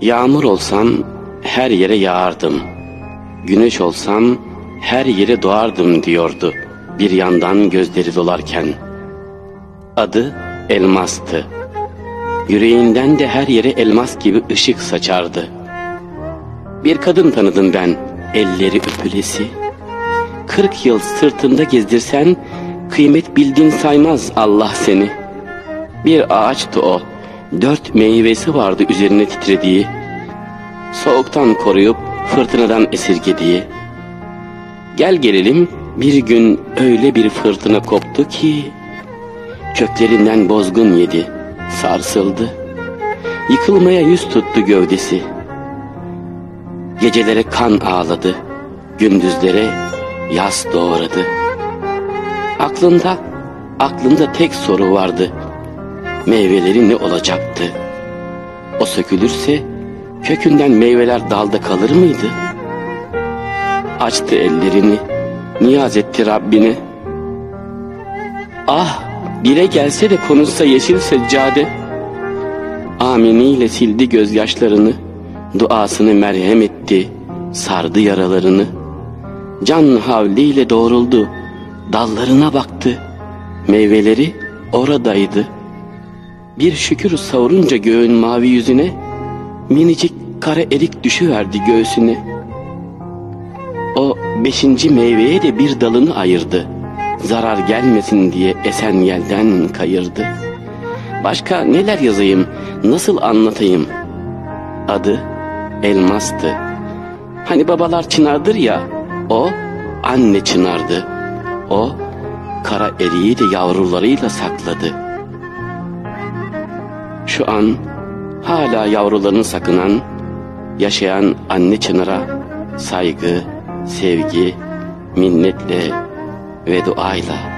Yağmur olsam her yere yağardım. Güneş olsam her yere doğardım diyordu bir yandan gözleri dolarken. Adı elmastı. Yüreğinden de her yere elmas gibi ışık saçardı. Bir kadın tanıdım ben, elleri öpülesi. Kırk yıl sırtında gezdirsen, kıymet bildiğin saymaz Allah seni. Bir ağaçtı o, dört meyvesi vardı üzerine titrediği. Soğuktan koruyup fırtınadan esirgediği. Gel gelelim bir gün öyle bir fırtına koptu ki köklerinden bozgun yedi, sarsıldı. Yıkılmaya yüz tuttu gövdesi. Gecelere kan ağladı, gündüzlere yas doğradı. Aklında, aklında tek soru vardı. Meyveleri ne olacaktı? O sökülürse kökünden meyveler dalda kalır mıydı? Açtı ellerini, niyaz etti Rabbine. Ah, bire gelse de konuşsa yeşil seccade. Aminiyle sildi gözyaşlarını, duasını merhem etti, sardı yaralarını. Can havliyle doğruldu, dallarına baktı, meyveleri oradaydı. Bir şükür savurunca göğün mavi yüzüne, minicik kara erik düşüverdi göğsüne. O beşinci meyveye de bir dalını ayırdı. Zarar gelmesin diye esen yelden kayırdı. Başka neler yazayım, nasıl anlatayım? Adı elmastı. Hani babalar çınardır ya, o anne çınardı. O kara eriği de yavrularıyla sakladı. Şu an hala yavrularını sakınan, yaşayan anne çınara saygı, sevgi, minnetle ve duayla